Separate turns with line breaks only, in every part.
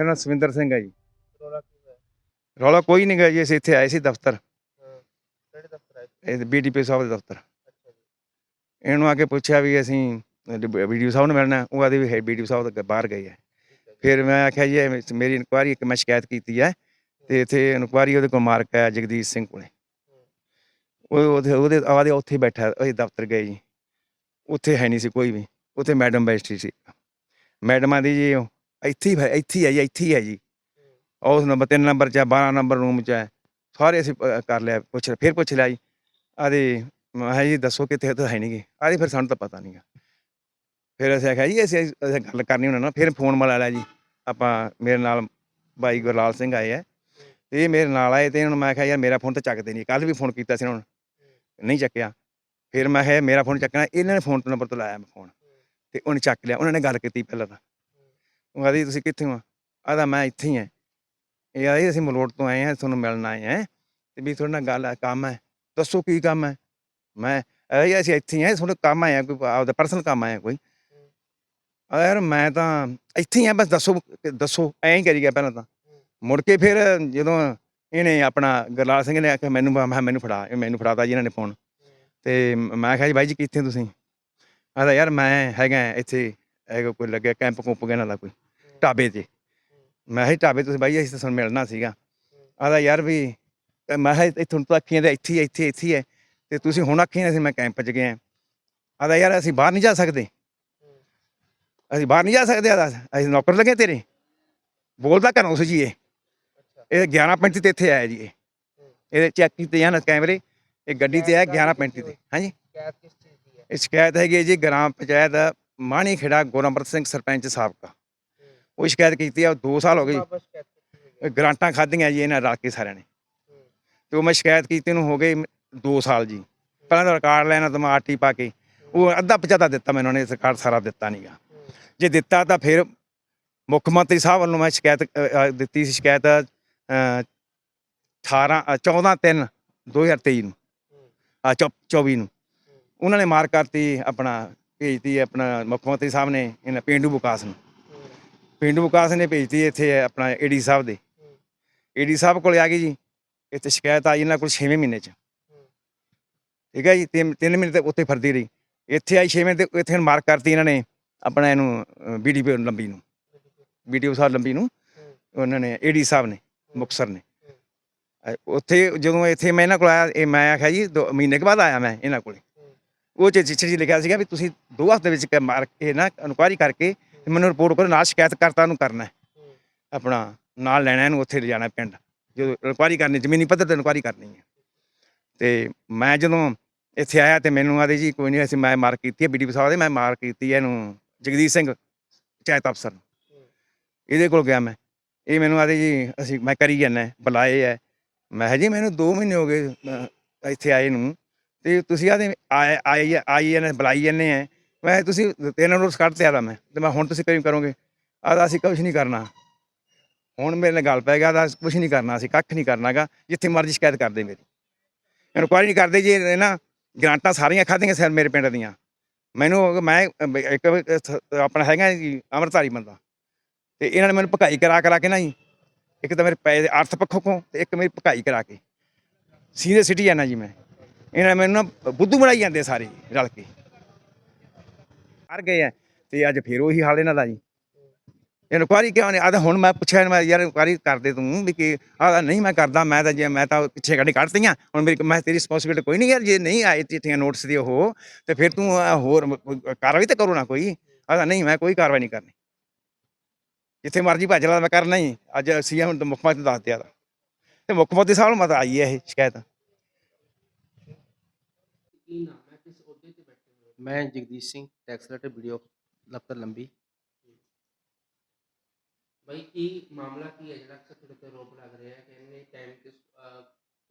ਮੇਰਾ ਨਾਮ ਸਵਿੰਦਰ ਸਿੰਘ ਹੈ ਜੀ।
ਰੋਲਾ ਕੀ ਹੋਇਆ?
ਰੌਲਾ ਕੋਈ ਨਹੀਂ ਗਾ ਜੀ ਅਸੀਂ ਇੱਥੇ ਆਏ ਸੀ ਦਫ਼ਤਰ।
ਹਾਂ ਕਿਹੜੇ ਦਫ਼ਤਰ ਆਏ ਸੀ?
ਇਹ ਬੀਡੀਪੀ ਸਾਹਿਬ ਦੇ ਦਫ਼ਤਰ।
ਅੱਛਾ ਜੀ।
ਇਹਨੂੰ ਆ ਕੇ ਪੁੱਛਿਆ ਵੀ ਅਸੀਂ ਵੀਡੀਓ ਸਾਹਿਬ ਨੂੰ ਮਿਲਣਾ ਉਹ ਆਦੇ ਵੀ ਵੀਡੀਓ ਸਾਹਿਬ ਤੋਂ ਬਾਹਰ ਗਏ ਹੈ।
ਠੀਕ ਹੈ ਜੀ।
ਫਿਰ ਮੈਂ ਆਖਿਆ ਜੀ ਇਹ ਮੇਰੀ ਇਨਕੁਆਰੀ ਇੱਕ ਮੈਂ ਸ਼ਿਕਾਇਤ ਕੀਤੀ ਹੈ ਤੇ ਇੱਥੇ ਇਨਕੁਆਰੀ ਉਹਦੇ ਕੋਲ ਮਾਰਕ ਹੈ ਜਗਦੀਸ਼ ਸਿੰਘ ਕੋਲੇ। ਉਹ ਉਹਦੇ ਉਹਦੇ ਆਵਾਦੇ ਉੱਥੇ ਬੈਠਾ ਅਸੀਂ ਦਫ਼ਤਰ ਗਏ ਜੀ। ਉੱਥੇ ਹੈ ਨਹੀਂ ਸੀ ਕੋਈ ਵੀ। ਉੱਥੇ ਮੈਡਮ ਬੈਠੀ ਸੀ। ਮੈਡਮਾਂ ਦੀ ਜੀ ਉਹ ਇੱਥੇ ਹੀ ਹੈ- ਇੱਥੇ ਹੀ ਹੈ ਜੀ ਇੱਥੇ ਹੀ ਹੈ ਜੀ। ਉਸ ਨੰਬਰ 3 ਨੰਬਰ ਚ ਹੈ, 12 ਨੰਬਰ ਰੂਮ ਚ ਹੈ ਸਾਰੇ ਅਸੀਂ ਅ, ਕਰ ਲਿਆ ਪੁੱਛ ਫਿਰ ਪੁੱਛ ਲਿਆ ਜੀ। ਆਦੇ ਮੈਂ ਕਿਹਾ ਜੀ ਦੱਸੋ ਕਿੱਥੇ ਤਾਂ ਹੈ ਨਹੀਂਗੇ ਆਦੇ ਫਿਰ ਸਾਨੂੰ ਤਾਂ ਪਤਾ ਨਹੀਂ ਗਾ। ਫਿਰ ਅਸੀਂ ਆਖਿਆ ਜੀ ਅਸੀਂ ਅਸੀਂ ਗੱਲ ਕਰਨੀ ਉਹਨਾਂ ਨਾਲ ਫਿਰ ਫੋਨ ਮਿਲਾ ਲਿਆ ਜੀ। ਆਪਾਂ ਮੇਰੇ ਨਾਲ ਬਾਈ ਗੁਰਲਾਲ ਸਿੰਘ ਆਏ ਆ। ਤੇ ਇਹ ਮੇਰੇ ਨਾਲ ਆਏ ਤੇ ਇਹਨਾਂ ਨੂੰ ਮੈਂ ਕਿਹਾ ਯਾਰ ਮੇਰਾ ਫੋਨ ਤਾਂ ਚੱਕਦੇ ਨਹੀਂ। ਕੱਲ ਵੀ ਫੋਨ ਕੀਤਾ ਸੀ ਉਹਨਾਂ ਨੂੰ। ਨਹੀਂ ਚੱਕਿਆ। ਫਿਰ ਮੈਂ ਕਿਹਾ ਮੇਰਾ ਫੋਨ ਚੱਕਣਾ। ਇਹਨਾਂ ਨੇ ਫੋਨ ਤੋਂ ਨੰਬਰ ਤੋਂ ਲਾਇਆ ਮੈਂ ਫੋਨ ਤੇ ਉਹਨੇ ਚੱਕ ਲਿਆ ਉਹਨਾਂ ਨੇ ਗੱਲ ਕੀਤੀ ਪਹਿਲਾਂ ਤਾਂ। ਉਹ ਕਹਿੰਦੀ ਤੁਸੀਂ ਕਿੱਥੇ ਹੋ? ਆਦਾ ਮੈਂ ਇੱਥੇ ਹੀ ਹਾਂ। ਇਹ ਆਏ ਅਸੀਂ ਮਲੋਟ ਤੋਂ ਆਏ ਹਾਂ ਤੁਹਾਨੂੰ ਮਿਲਣ ਆਏ ਹਾਂ ਤੇ ਵੀ ਤੁਹਾਡੇ ਨਾਲ ਗੱਲ ਹੈ ਕੰਮ ਹੈ। ਦੱਸੋ ਕੀ ਕੰਮ ਹੈ? ਮੈਂ ਇਹ ਅਸੀਂ ਇੱਥੇ ਹੀ ਹਾਂ ਤੁਹਾਡੇ ਕੰਮ ਆਇਆ ਕੋਈ ਆਪਦਾ ਪਰਸਨਲ ਕੰਮ ਆਇਆ ਕੋਈ। ਆ ਯਾਰ ਮੈਂ ਤਾਂ ਇੱਥੇ ਹੀ ਆ ਬਸ ਦੱਸੋ ਦੱਸੋ ਐਂ ਹੀ ਕਰੀ ਗਿਆ ਪਹਿਲਾਂ ਤਾਂ। ਮੁੜ ਕੇ ਫਿਰ ਜਦੋਂ ਇਹਨੇ ਆਪਣਾ ਗੁਰਲਾਲ ਸਿੰਘ ਨੇ ਆਖਿਆ ਮੈਨੂੰ ਮੈਂ ਮੈਨੂੰ ਫੜਾ ਇਹ ਮੈਨੂੰ ਫੜਾਤਾ ਜੀ ਇਹਨਾਂ ਨੇ ਫੋਨ। ਤੇ ਮੈਂ ਕਿਹਾ ਜੀ ਬਾਈ ਜੀ ਕਿੱਥੇ ਤੁਸੀਂ? ਆਦਾ ਯਾਰ ਮੈਂ ਹੈਗਾ ਇੱਥੇ ਹੈਗਾ ਕੋਈ ਲੱਗਿਆ ਕੈਂਪ ਕੁੰਪ ਗਿਆ ਦਾ ਕੋਈ। ਢਾਬੇ ਤੇ। ਮੈਂ ਜੀ ਢਾਬੇ ਤੁਸੀਂ ਬਾਈ ਅਸੀਂ ਤਾਂ ਤੁਹਾਨੂੰ ਮਿਲਣਾ ਸੀਗਾ। ਆਦਾ ਯਾਰ ਵੀ ਮੈਂ ਕਿਹਾ ਇੱਥੇ ਤੁਹਾਨੂੰ ਤਾਂ ਅੱਖੀਆਂ ਦੇ ਇੱਥੇ ਹੀ ਹੈ, ਇੱਥੇ ਇੱਥੇ ਹੀ ਹੈ। ਤੇ ਤੁਸੀਂ ਹੁਣ ਅੱਖੀਆਂ ਅਸੀਂ ਮੈਂ ਕੈਂਪ 'ਚ ਗਿਆ। ਆਦਾ ਯਾਰ ਅਸੀਂ ਬਾਹਰ ਨਹੀਂ ਜਾ ਸਕਦੇ। ਅਸੀਂ ਬਾਹਰ ਨਹੀਂ ਜਾ ਸਕਦੇ ਆਦਾ ਅਸੀਂ ਨੌਕਰ ਲੱਗੇ ਤੇਰੇ। ਬੋਲਦਾ ਘਰੋਂ ਸੀ ਜੀ ਇਹ ਇਹ 11:35 ਤੇ ਇੱਥੇ ਆਇਆ ਜੀ ਇਹ। ਇਹਦੇ ਚੈੱਕ ਕੀਤੇ ਜਾਣ ਕੈਮਰੇ। ਇਹ ਗੱਡੀ ਤੇ ਆਇਆ 11:35 ਤੇ। ਹਾਂਜੀ?
ਸ਼ਿਕਾਇਤ ਕਿਸ ਚੀਜ਼ ਦੀ ਹੈ?
ਇਹ ਸ਼ਿਕਾਇਤ ਹੈਗੀ ਹੈ ਜੀ ਗ੍ਰਾਮ ਪੰਚਾਇਤ ਮਾਣੀ ਖੇੜਾ ਗੁਰਮਰਤ ਸਿੰਘ ਸਰਪੰਚ ਸਾਬਕਾ। ਉਹ ਸ਼ਿਕਾਇਤ ਕੀਤੀ ਆ 2 ਸਾਲ ਹੋ ਗਏ ਗ੍ਰਾਂਟਾਂ ਖਾਧੀਆਂ ਜੀ ਇਹਨਾਂ ਰਲ ਕੇ ਸਾਰਿਆਂ ਨੇ। ਤੇ ਉਹ ਮੈਂ ਸ਼ਿਕਾਇਤ ਕੀਤੀ ਨੂੰ ਹੋ ਗਏ 2 ਸਾਲ ਜੀ। ਪਹਿਲਾਂ ਤਾਂ ਰਿਕਾਰਡ ਲੈਣਾ ਤਾਂ ਮੈਂ ਆਰਟੀ ਪਾ ਕੇ ਉਹ ਅੱਧਾ ਪਚਾਤਾ ਦਿੱਤਾ ਮੈਨੂੰ ਉਹਨੇ ਸਰਕਾਰ ਸਾਰਾ ਦਿੱਤਾ ਨਹੀਂਗਾ ਜੇ ਦਿੱਤਾ ਤਾਂ ਫਿਰ ਮੁੱਖ ਮੰਤਰੀ ਸਾਹਿਬ ਵੱਲੋਂ ਮੈਂ ਸ਼ਿਕਾਇਤ ਦਿੱਤੀ ਸੀ ਸ਼ਿਕਾਇਤ ਅ, 18 ਅ, 14 3 2023 ਨੂੰ। ਆ 24 ਨੂੰ। ਉਹਨਾਂ ਨੇ ਮਾਰ ਕਰਤੀ ਆਪਣਾ ਭੇਜਤੀ ਆਪਣਾ ਮੁੱਖ ਮੰਤਰੀ ਸਾਹਿਬ ਨੇ ਇਹਨਾਂ ਪਿੰਡੂ ਵਿਕਾਸ ਨੂੰ। ਪਿੰਡੂ ਵਿਕਾਸ ਨੇ ਭੇਜਤੀ ਇੱਥੇ ਆਪਣਾ ਏਡੀ ਸਾਹਿਬ ਦੇ। ਏਡੀ ਸਾਹਿਬ ਕੋਲ ਆ ਗਈ ਜੀ। ਇੱਥੇ ਸ਼ਿਕਾਇਤ ਆਈ ਇਹਨਾਂ ਕੋਲ 6ਵੇਂ ਮਹੀਨੇ ਚ। ਠੀਕ ਹੈ ਜੀ 3 ਮਹੀਨੇ ਤੇ ਉੱਥੇ ਫਰਦੀ ਰਹੀ। ਇੱਥੇ ਆਈ 6ਵੇਂ ਤੇ ਇੱਥੇ ਮਾਰਕ ਕਰਤੀ ਇਹਨਾਂ ਨੇ ਆਪਣਾ ਇਹਨੂੰ ਬੀਡੀਪੀ ਲੰਬੀ ਨੂੰ। ਵੀਡੀਓ ਸਾਹਿਬ ਲੰਬੀ ਨੂੰ। ਉਹਨਾਂ ਨੇ, ਏਡੀ ਸਾਹਿਬ ਨੇ ਮੁਕਸਰ ਨੇ। ਉੱਥੇ ਜਦੋਂ ਇੱਥੇ ਮੈਂ ਇਹਨਾਂ ਕੋਲ ਆਇਆ, ਇਹ ਮੈਂ ਆਖਿਆ ਜੀ, ਦੋ ਮਹੀਨੇ ਕੁ ਬਾਅਦ ਆਇਆ ਮੈਂ ਇਹਨਾਂ ਕੋਲੇ। ਉਹ ਚ ਚਿੱਠੀ 'ਚ ਲਿਖਿਆ ਸੀਗਾ ਵੀ ਤੁਸੀਂ ਦੋ ਹਫ਼ਤੇ ਵਿੱਚ ਮਾਰ ਕੇ ਨਾ, ਇਨਕੁਆਇਰੀ ਕਰਕੇ ਤੇ ਮੈਨੂੰ ਰਿਪੋਰਟ ਕਰੋ ਨਾਲ ਸ਼ਿਕਾਇਤ ਕਰਤਾ ਨੂੰ ਕਰਨਾ ਹੈ। ਆਪਣਾ ਨਾਲ ਲੈਣਾ ਇਹਨੂੰ ਉੱਥੇ ਲਿਜਾਣਾ ਪਿੰਡ। ਜਦੋਂ ਇਨਕੁਆਇਰੀ ਕਰਨੀ ਜ਼ਮੀਨੀ ਪੱਧਰ ਤੇ ਇਨਕੁਆਇਰੀ ਕਰਨੀ ਹੈ। ਤੇ ਮੈਂ ਜਦੋਂ ਇੱਥੇ ਆਇਆ ਤੇ ਮੈਨੂੰ ਆਦੇ ਜੀ ਕੋਈ ਨਹੀਂ ਅਸੀਂ ਮੈਂ ਮਾਰ ਕੀਤੀ ਹੈ ਬੀਡੀਪੀ ਸਾਹਿਬ ਦੇ ਮੈਂ ਮਾਰ ਕੀਤੀ ਹੈ ਇਹਨੂੰ ਜਗਦੀਸ਼ ਸਿੰਘ ਪੰਚਾਇਤ ਅਫਸਰ ਨੂੰ। ਇਹਦੇ ਕੋਲ ਗਿਆ ਮੈਂ। ਇਹ ਮੈਨੂੰ ਆਦੇ ਜੀ ਅਸੀਂ ਮੈਂ ਕਰੀ ਜਾਂਦਾ ਬੁਲਾਏ ਹੈ। ਮੈਂ ਕਿਹਾ ਜੀ ਮੈਨੂੰ 2 ਮਹੀਨੇ ਹੋ ਗਏ ਅ, ਇੱਥੇ ਆਏ ਨੂੰ। ਤੇ ਤੁਸੀਂ ਆਦੇ ਆਈ ਆਈ ਨੇ ਬੁਲਾਈ ਜਾਂਦੇ ਹੈ। ਮੈਂ ਤੁਸੀਂ ਤਿੰਨ ਰੋਜ਼ ਕੱਢ ਆਦਾ ਮੈਂ। ਤੇ ਮੈਂ ਹੁਣ ਤੁਸੀਂ ਕਰੀ ਕਰੋਗੇ? ਆਦਾ ਅਸੀਂ ਕੁਝ ਨਹੀਂ ਕਰਨਾ। ਹੁਣ ਮੇਰੇ ਨਾਲ ਗੱਲ ਪੈ ਗਿਆ ਦਾ ਕੁਝ ਨਹੀਂ ਕਰਨਾ, ਅਸੀਂ ਕੱਖ ਨਹੀਂ ਕਰਨਾਗਾ, ਜਿੱਥੇ ਮਰਜ਼ੀ ਸ਼ਿਕਾਇਤ ਕਰਦੇ ਮੇਰੀ। ਇਨਕੁਆਇਰੀ ਨਹੀਂ ਕਰਦੇ ਜੀ ਨਾ ਗ੍ਰਾਂਟਾਂ ਸਾਰੀਆਂ ਖਾਧੀਆਂ ਸਰ ਮੇਰੇ ਪਿੰਡ ਦੀਆਂ। ਮੈਨੂੰ ਮੈਂ, ਇੱਕ ਆਪਣਾ ਹੈਗਾ ਜੀ ਅਮਰਤਾਰੀ ਬੰਦਾ। ਤੇ ਇਹਨਾਂ ਨੇ ਮੈਨੂੰ ਭਕਾਈ ਕਰਾ ਕਰਾ ਕੇ ਨਾ ਜੀ, ਇੱਕ ਤਾਂ ਮੇਰੇ ਪੈਸੇ ਅਰਥ ਪੱਖੋਂ ਤੋਂ ਤੇ ਇੱਕ ਮੇਰੀ ਭਕਾਈ ਕਰਾ ਕੇ। ਸੀਨੀਅਰ ਸਿਟੀਜ਼ਨ ਆ ਜੀ ਮੈਂ। ਇਹਨਾਂ ਨੇ ਮੈਨੂੰ ਨਾ ਬੁੱਧੂ ਬਣਾਈ ਜਾਂਦੇ ਸਾਰੇ ਰਲ ਕੇ। ਹਰ ਗਏ ਆ ਤੇ ਅੱਜ ਫੇਰ ਉਹੀ ਹਾਲ ਇਹਨਾਂ ਦਾ ਜੀ। ਇਨਕੁਆਰੀ ਕਿਉਂ ਨਹੀਂ ਆਦਾ ਹੁਣ ਮੈਂ ਪੁੱਛਿਆ, ਮੈਂ ਯਾਰ ਇਨਕੁਆਰੀ ਕਰਦੇ ਤੂੰ ਵੀ ਕਿ ਆਦਾ ਨਹੀਂ ਮੈਂ ਕਰਦਾ, ਮੈਂ ਤਾਂ ਜੇ ਮੈਂ ਤਾਂ ਪਿੱਛੇ ਗੱਡੀ ਕੱਢਤੀਆਂ, ਹੁਣ ਮੇਰੀ ਮੈਂ ਤੇਰੀ ਰਿਸਪੌਂਸਿਬਿਲਟੀ ਕੋਈ ਨਹੀਂ ਯਾਰ, ਜੇ ਨਹੀਂ ਆਏ ਚਿੱਠੀਆਂ ਨੋਟਿਸ ਦੀ ਉਹ, ਤੇ ਫਿਰ ਤੂੰ ਹੋਰ ਕਾਰਵਾਈ ਤਾਂ ਕਰੋ ਨਾ ਕੋਈ ਆਦਾ ਨਹੀਂ ਮੈਂ ਕੋਈ ਕਾਰਵਾਈ ਨਹੀਂ ਕਰਨੀ। ਜਿੱਥੇ ਮਰਜ਼ੀ ਭੱਜ ਲਾ, ਮੈਂ ਕਰਨਾ ਹੀ, ਅੱਜ ਸੀਐਮ ਨੂੰ ਮੁੱਖ ਮੰਤਰੀ ਦੱਸ ਦਿਆ ਤੇ ਮੁੱਖ ਮੰਤਰੀ ਸਾਹਿਬ ਨੂੰ ਮਤ ਆਈ ਹੈ ਇਹ ਸ਼ਿਕਾਇਤ।
ਕੀ ਨਾਮ ਹੈ? ਕਿਸ ਅਹੁਦੇ ਤੇ ਬੈਠੇ ਹੋਏ
ਮੈਂ Jagdish Singh tax letter video ਦਫ਼ਤਰ ਲੰਬੀ।
ਬਾਈ ਕੀ ਮਾਮਲਾ ਕੀ ਹੈ ਜਿਹੜਾ ਅਕਸਰ ਤੁਹਾਡੇ ਤੇ ਆਰੋਪ ਲੱਗ ਰਿਹਾ ਹੈ? ਕਿ ਇਹਨੇ ਟਾਈਮ ਤੇ ਅਹ,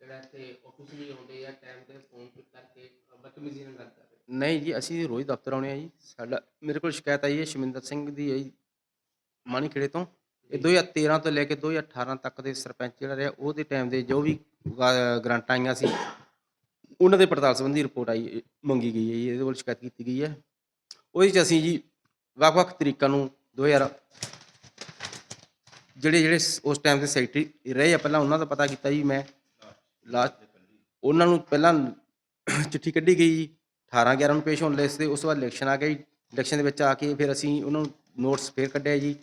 ਜਿਹੜਾ ਇੱਥੇ ਆਫਿਸ ਨਹੀਂ ਆਉਂਦੇ ਜਾਂ ਟਾਈਮ ਤੇ ਫੋਨ ਪਿਕ ਕਰਕੇ ਅਹ, ਬਦਤਮੀਜ਼ੀ ਨਾਲ ਗੱਲ ਕਰ ਰਹੇ
ਨਹੀਂ ਜੀ ਅਸੀਂ ਰੋਜ਼ ਦਫ਼ਤਰ ਆਉਣੇ ਆ ਜੀ। ਸਾਡਾ ਮੇਰੇ ਕੋਲ ਸ਼ਿਕਾਇਤ ਆਈ ਹੈ ਸ਼ਮਿੰਦਰ ਸਿੰਘ ਦੀ ਹੈ ਜੀ ਮਾਣੀ ਖੇੜੇ ਤੋਂ ਇਹ 2013 ਤੋਂ ਲੈ ਕੇ 2018 ਤੱਕ ਦੇ ਸਰਪੰਚ ਜਿਹੜਾ ਰਿਹਾ ਉਹਦੇ ਟਾਈਮ ਦੇ ਜੋ ਵੀ ਗਾ- ਗ੍ਰਾਂਟਾਂ ਆਈਆਂ ਸੀ ਉਹਨਾਂ ਦੇ ਪੜਤਾਲ ਸੰਬੰਧੀ ਰਿਪੋਰਟ ਆਈ, ਮੰਗੀ ਗਈ ਹੈ ਜੀ, ਇਹਦੇ ਕੋਲ ਸ਼ਿਕਾਇਤ ਕੀਤੀ ਗਈ ਹੈ। ਉਹਦੇ 'ਚ ਅਸੀਂ ਜੀ ਵੱਖ-ਵੱਖ ਤਰੀਕਾਂ ਨੂੰ 2000 ਜਿਹੜੇ ਜਿਹੜੇ ਸ- ਉਸ ਟਾਈਮ ਦੇ ਸੈਕਟਰੀ ਰਹੇ ਆ, ਪਹਿਲਾਂ ਉਹਨਾਂ ਦਾ ਪਤਾ ਕੀਤਾ ਜੀ ਮੈਂ। ਲਾਸਟ ਉਹਨਾਂ ਨੂੰ ਪਹਿਲਾਂ ਚਿੱਠੀ ਕੱਢੀ ਗਈ ਜੀ 18 11 ਨੂੰ ਪੇਸ਼ ਹੋਣ ਲਿਸਟ ਸੀ ਉਸ ਤੋਂ ਬਾਅਦ ਇਲੈਕਸ਼ਨ ਆ ਗਈ ਇਲੈਕਸ਼ਨ ਦੇ ਵਿੱਚ ਆ ਕੇ ਫਿਰ ਅਸੀਂ ਉਹਨਾਂ ਨੂੰ ਨੋਟਸ ਫੇਰ ਕੱਢਿਆ ਜੀ।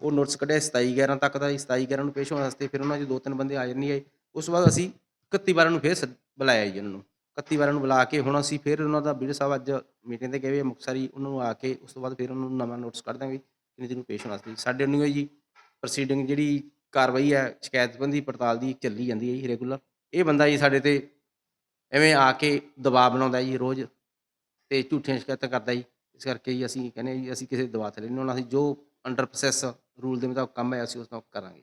ਉਹ ਨੋਟਸ ਕੱਢਿਆ 27 11 ਤੱਕ ਦਾ ਜੀ 27 11 ਨੂੰ ਪੇਸ਼ ਹੋਣ ਵਾਸਤੇ। ਫਿਰ ਉਹਨਾਂ 'ਚ ਦੋ ਤਿੰਨ ਬੰਦੇ ਹਾਜ਼ਰ ਨਹੀਂ ਆਏ ਉਸ ਤੋਂ ਬਾਅਦ ਅਸੀਂ 31 12 ਨੂੰ ਫੇਰ ਸੱਦ- ਬੁਲਾਇਆ ਜੀ ਉਹਨਾਂ ਨੂੰ। 31 12 ਨੂੰ ਬੁਲਾ ਕੇ ਹੁਣ ਅਸੀਂ ਫਿਰ ਉਹਨਾਂ ਦਾ ਵੀਡੀਓ ਸਾਹਿਬ ਅੱਜ ਮੀਟਿੰਗ ਤੇ ਗਏ ਹੋਏ ਆ, ਮੁਕਤਸਰੀ, ਉਹਨਾਂ ਨੂੰ ਆ ਕੇ ਉਸ ਤੋਂ ਬਾਅਦ ਫਿਰ ਉਹਨਾਂ ਨੂੰ ਨਵਾਂ ਨੋਟਿਸ ਕੱਢ ਦਾਂਗੇ ਕਿੰਨੀ ਦਿਨ ਨੂੰ ਪੇਸ਼ ਹੋਣਾ ਸੀ ਸਾਡੇ ਨੂੰ ਜੀ ਪ੍ਰੋਸੀਡਿੰਗ ਜਿਹੜੀ ਕਾਰਵਾਈ ਹੈ, ਸ਼ਿਕਾਇਤ ਸੰਬੰਧੀ ਪੜਤਾਲ ਦੀ ਚੱਲੀ ਜਾਂਦੀ ਹੈ ਜੀ ਰੈਗੂਲਰ ਇਹ ਬੰਦਾ ਜੀ ਸਾਡੇ ਤੇ ਐਵੇਂ ਆ ਕੇ ਦਬਾਅ ਬਣਾਉਂਦਾ ਜੀ ਰੋਜ਼ ਤੇ ਝੂਠੀਆਂ ਸ਼ਿਕਾਇਤਾਂ ਕਰਦਾ ਜੀ। ਇਸ ਕਰਕੇ ਜੀ ਅਸੀਂ ਕਹਿੰਦੇ ਜੀ, ਅਸੀਂ ਕਿਸੇ ਦਬਾਅ ਥੱਲੇ ਨਹੀਂ ਹੋਣਾ ਅਸੀਂ ਜੋ ਅੰਡਰ ਪ੍ਰੋਸੈਸ ਰੂਲ ਦੇ ਮੁਤਾਬਕ ਕੰਮ ਹੈ ਅਸੀਂ ਉਸ ਨਾਲ ਕਰਾਂਗੇ।